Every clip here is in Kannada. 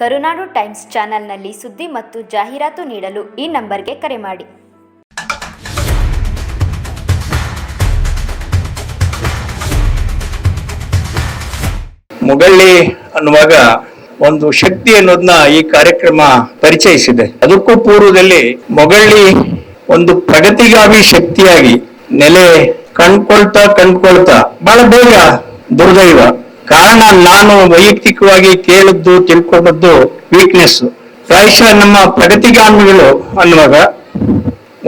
ಕರುನಾಡು ಟೈಮ್ಸ್ ಚಾನೆಲ್ನಲ್ಲಿ ಸುದ್ದಿ ಮತ್ತು ಜಾಹೀರಾತು ನೀಡಲು ಈ ನಂಬರ್ಗೆ ಕರೆ ಮಾಡಿ. ಮುಗಳ್ಳಿ ಅನ್ನುವಾಗ ಒಂದು ಶಕ್ತಿ ಅನ್ನೋದನ್ನ ಈ ಕಾರ್ಯಕ್ರಮ ಪರಿಚಯಿಸಿದೆ. ಅದಕ್ಕೂ ಪೂರ್ವದಲ್ಲಿ ಮೊಗಳ್ಳಿ ಒಂದು ಪ್ರಗತಿಗಾಮಿ ಶಕ್ತಿಯಾಗಿ ನೆಲೆ ಕಂಡ್ಕೊಳ್ತಾ ಕಂಡ್ಕೊಳ್ತಾ ಬಹಳ ಬೇಗ ದುರ್ದೈವ. ಕಾರಣ ನಾನು ವೈಯಕ್ತಿಕವಾಗಿ ಕೇಳಿದ್ದು ತಿಳ್ಕೊಂಡದ್ದು ವೀಕ್ನೆಸ್ ಪ್ರಾಯಶಃ ನಮ್ಮ ಪ್ರಗತಿಗಾಮಿಗಳು ಅನ್ನುವಾಗ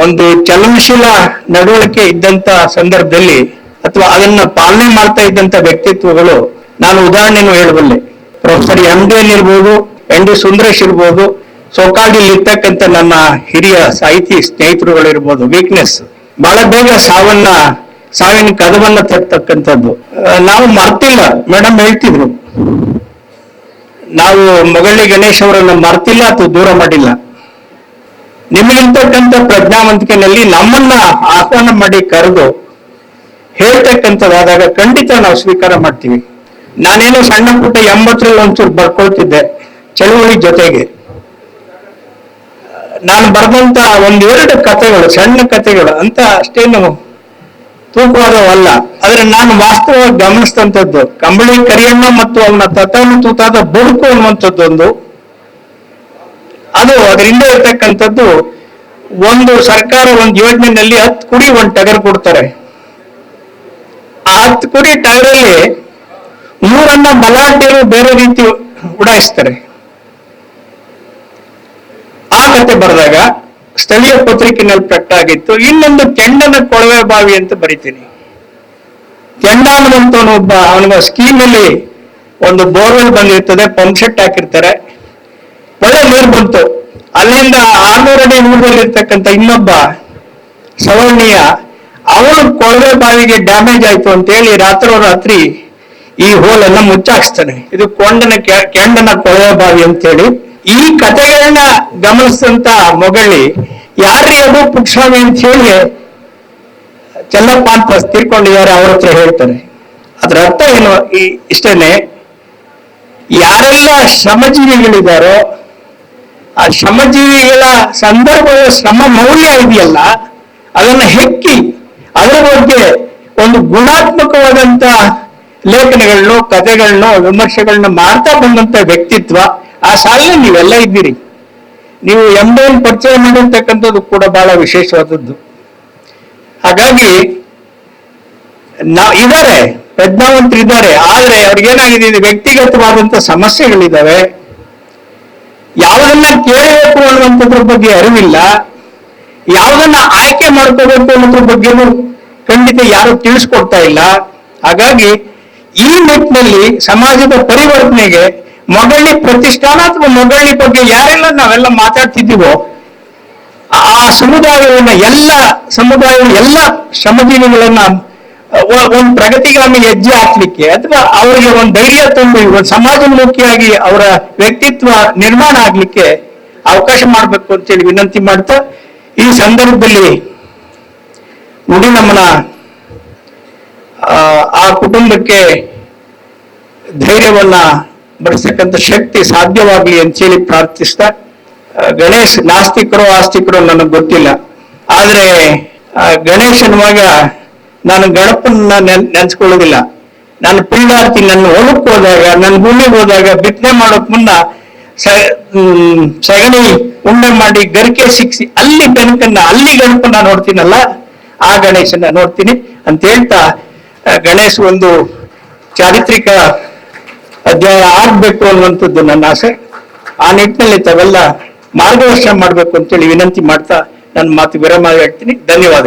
ಒಂದು ಚಲನಶೀಲ ನಡವಳಿಕೆ ಇದ್ದಂತ ಸಂದರ್ಭದಲ್ಲಿ ಅಥವಾ ಅದನ್ನ ಪಾಲನೆ ಮಾಡ್ತಾ ಇದ್ದಂತ ವ್ಯಕ್ತಿತ್ವಗಳು ನಾನು ಉದಾಹರಣೆಯನ್ನು ಹೇಳಬಲ್ಲೆ. ಪ್ರೊಫೆಸರ್ ಎಂ ಡಿ ಎಲ್ ಇರ್ಬೋದು, ಎನ್ ಡಿ ಸುಂದರೇಶ್ ಇರ್ಬೋದು ಸೋಕಾಡಿಲ್ ಇರ್ತಕ್ಕಂಥ ನನ್ನ ಹಿರಿಯ ಸಾಹಿತಿ ಸ್ನೇಹಿತರುಗಳು ಇರ್ಬೋದು ವೀಕ್ನೆಸ್ ಬಹಳ ಬೇಗ ಸಾವನ್ನ ಸಾವಿನ ಕದವನ್ನ ತರ್ತಕ್ಕಂಥದ್ದು. ನಾವು ಮರ್ತಿಲ್ಲ ಮೇಡಮ್ ಹೇಳ್ತಿದ್ರು. ನಾವು ಮೊಗಳಿ ಗಣೇಶ್ ಅವರನ್ನ ಮರ್ತಿಲ್ಲ ಅಥವಾ ದೂರ ಮಾಡಿಲ್ಲ. ನಿಮಗಿರ್ತಕ್ಕಂಥ ಪ್ರಜ್ಞಾವಂತಿಕೆನಲ್ಲಿ ನಮ್ಮನ್ನ ಆಹ್ವಾನ ಮಾಡಿ ಕರೆದು ಹೇಳ್ತಕ್ಕಂಥದ್ದಾದಾಗ ಖಂಡಿತ ನಾವು ಸ್ವೀಕಾರ ಮಾಡ್ತೀವಿ. ನಾನೇನೋ ಸಣ್ಣ ಪುಟ್ಟ ಎಂಬತ್ತರಲ್ಲಿ ಒಂಚೂರು ಬರ್ಕೊಳ್ತಿದ್ದೆ ಚಳುವಳಿ ಜೊತೆಗೆ. ನಾನು ಬರೆದಂತ ಒಂದೆರಡು ಕಥೆಗಳು, ಸಣ್ಣ ಕಥೆಗಳು, ಅಂತ ಅಷ್ಟೇನು ತೂಕವಾದವಲ್ಲ. ಆದ್ರೆ ನಾನು ವಾಸ್ತವವಾಗಿ ಗಮನಿಸಿದಂಥದ್ದು, ಕಂಬಳಿ ಕರಿಯಣ್ಣ ಮತ್ತು ಅವನ ತತಾನು ತೂತಾದ ಬುಡುಕು ಅನ್ನುವಂಥದ್ದೊಂದು. ಅದು ಅದ್ರ ಹಿಂದೆ ಇರ್ತಕ್ಕಂಥದ್ದು ಒಂದು ಸರ್ಕಾರ ಒಂದು ಯೋಜನೆಯಲ್ಲಿ ಹತ್ತು ಕುಡಿ, ಒಂದು ಟಗರ್ ಕೊಡ್ತಾರೆ. ಆ ಹತ್ತು ಕುರಿ ಟಗರಲ್ಲಿ ಮೂರನ್ನ ಬಲಾಢ್ಯರು ಬೇರೆ ರೀತಿ ಉಡಾಯಿಸ್ತಾರೆ. ಆ ಕತೆ ಬರೆದಾಗ ಸ್ಥಳೀಯ ಪತ್ರಿಕೆನಲ್ಲಿ ಪ್ರಕಟ ಆಗಿತ್ತು. ಇನ್ನೊಂದು ಕೆಂಡನ ಕೊಳವೆ ಬಾವಿ ಅಂತ ಬರಿತೀನಿ. ಕೆಂಡ ಒಬ್ಬ, ಅವನಿಗೆ ಸ್ಕೀಮ್ ಅಲ್ಲಿ ಒಂದು ಬೋರ್ವೆಲ್ ಬಂದಿರ್ತದೆ ಪಂಪ್ ಸೆಟ್ ಹಾಕಿರ್ತಾರೆ. ಒಳ್ಳೆ ನೀರು ಬಂತು. ಅಲ್ಲಿಂದ ಆರ್ನೂರ ಅಡಿ ಇರ್ತಕ್ಕಂಥ ಇನ್ನೊಬ್ಬ ಸವರ್ಣೀಯ, ಅವನು ಕೊಳವೆ ಬಾವಿಗೆ ಡ್ಯಾಮೇಜ್ ಆಯ್ತು ಅಂತ ಹೇಳಿ ರಾತ್ರಿ ರಾತ್ರಿ ಈ ಹೋಲನ್ನ ಮುಚ್ಚಾಕ್ಸ್ತಾನೆ. ಇದು ಕೊಂಡನ ಕೆಂಡನ ಕೊಳವೆ ಬಾವಿ ಅಂತ ಹೇಳಿ ಈ ಕಥೆಗಳನ್ನ ಗಮನಿಸಿದಂತ ಮೊಗಳಿ ಯಾರ್ರೀ ಅದು ಪುಕ್ಷಸ್ವಾಮಿ ಅಂತ ಹೇಳಿ ಚೆಲ್ಲಪ್ಪ ಅಂತ ತೀರ್ಕೊಂಡಿದ್ದಾರೆ ಅವ್ರ ಹತ್ರ ಹೇಳ್ತಾರೆ. ಅದ್ರ ಅರ್ಥ ಏನು? ಈ ಇಷ್ಟೇನೆ, ಯಾರೆಲ್ಲ ಶ್ರಮಜೀವಿಗಳಿದ್ದಾರೋ, ಆ ಶ್ರಮಜೀವಿಗಳ ಸಂದರ್ಭದ ಶ್ರಮ ಮೌಲ್ಯ ಇದೆಯಲ್ಲ, ಅದನ್ನು ಹೆಕ್ಕಿ, ಅದರ ಬಗ್ಗೆ ಒಂದು ಗುಣಾತ್ಮಕವಾದಂತ ಲೇಖನಗಳನ್ನು, ಕಥೆಗಳನ್ನು, ವಿಮರ್ಶೆಗಳನ್ನ ಮಾಡ್ತಾ ಬಂದಂತ ವ್ಯಕ್ತಿತ್ವ, ಆ ಸಾಲಿನಲ್ಲಿ ನೀವೆಲ್ಲ ಇದ್ದೀರಿ. ನೀವು ಎಂಬಲ್ ಪರಿಚಯ ಮಾಡಿರ್ತಕ್ಕಂಥದ್ದು ಕೂಡ ಬಹಳ ವಿಶೇಷವಾದದ್ದು. ಹಾಗಾಗಿ, ನಾ ಇದ್ದಾರೆ ಪ್ರಜ್ಞಾವಂತರು ಇದ್ದಾರೆ ಆದ್ರೆ ಅವ್ರಿಗೇನಾಗಿದೆ, ಇದು ವ್ಯಕ್ತಿಗತವಾದಂತ ಸಮಸ್ಯೆಗಳಿದ್ದಾವೆ ಯಾವುದನ್ನ ಕೇಳಬೇಕು ಅನ್ನುವಂಥದ್ರ ಬಗ್ಗೆ ಅರಿವಿಲ್ಲ. ಯಾವುದನ್ನ ಆಯ್ಕೆ ಮಾಡ್ಕೋಬೇಕು ಅನ್ನೋದ್ರ ಬಗ್ಗೆನೂ ಖಂಡಿತ ಯಾರು ತಿಳಿಸ್ಕೊಡ್ತಾ ಇಲ್ಲ. ಹಾಗಾಗಿ, ಈ ನಿಟ್ಟಿನಲ್ಲಿ ಸಮಾಜದ ಪರಿವರ್ತನೆಗೆ ಮೊಗಳಿ ಪ್ರತಿಷ್ಠಾನ ಅಥವಾ ಮೊಗಳಿ ಬಗ್ಗೆ ಯಾರೆಲ್ಲ ನಾವೆಲ್ಲ ಮಾತಾಡ್ತಿದ್ದೀವೋ, ಆ ಸಮುದಾಯವನ್ನ ಎಲ್ಲ ಸಮುದಾಯ ಎಲ್ಲ ಶ್ರಮಜೀವಿಗಳನ್ನ ಒಂದು ಪ್ರಗತಿಗಾಮಿ ಹೆಜ್ಜೆ ಹಾಕ್ಲಿಕ್ಕೆ ಅಥವಾ ಅವರಿಗೆ ಒಂದು ಧೈರ್ಯ ತುಂಬಿ, ಒಂದು ಸಮಾಜಮುಖಿಯಾಗಿ ಅವರ ವ್ಯಕ್ತಿತ್ವ ನಿರ್ಮಾಣ ಆಗ್ಲಿಕ್ಕೆ ಅವಕಾಶ ಮಾಡಬೇಕು ಅಂತೇಳಿ ವಿನಂತಿ ಮಾಡ್ತಾ, ಈ ಸಂದರ್ಭದಲ್ಲಿ ನುಡಿ ನಮನ ಆ ಕುಟುಂಬಕ್ಕೆ ಧೈರ್ಯವನ್ನ ಬಡಿಸ್ತಕ್ಕಂಥ ಶಕ್ತಿ ಸಾಧ್ಯವಾಗ್ಲಿ ಅಂತೇಳಿ ಪ್ರಾರ್ಥಿಸ್ತಾ ಗಣೇಶ್ ನಾಸ್ತಿಕರು ಆಸ್ತಿಕರು ನನಗೆ ಗೊತ್ತಿಲ್ಲ. ಆದ್ರೆ ಆ, ಗಣೇಶ್ ಅನ್ನುವಾಗ ನಾನು ಗಣಪನ್ನ ನೆನ್ ನೆನ್ಸ್ಕೊಳ್ಳೋದಿಲ್ಲ. ನಾನು ಪೀಡಾರ್ಥಿ ನನ್ನ ಹೊಲಕ್ಕೆ ಹೋದಾಗ ನನ್ನ ಭೂಮಿಗೆ ಹೋದಾಗ ಬಿತ್ತನೆ ಮಾಡೋಕ್ ಮುನ್ನ ಸಗಣಿ ಉಂಡೆ ಮಾಡಿ ಗರಿಕೆ ಸಿಕ್ಸಿ ಅಲ್ಲಿ ಗಣಕನ್ನ ಅಲ್ಲಿ ಗಣಪನ್ನ ನೋಡ್ತೀನಲ್ಲ ಆ ಗಣೇಶನ ನೋಡ್ತೀನಿ ಅಂತ ಹೇಳ್ತಾ ಗಣೇಶ್ ಒಂದು ಚಾರಿತ್ರಿಕ ಅಧ್ಯಾಯ ಆಗ್ಬೇಕು ಅನ್ನುವಂಥದ್ದು ನನ್ನ ಆಸೆ. ಆ ನಿಟ್ಟಿನಲ್ಲಿ ತಾವೆಲ್ಲ ಮಾರ್ಗದರ್ಶನ ಮಾಡ್ಬೇಕು ಅಂತೇಳಿ ವಿನಂತಿ ಮಾಡ್ತಾ ನನ್ನ ಮಾತು ವಿರಾಮ ಹೇಳ್ತೀನಿ. ಧನ್ಯವಾದಗಳು.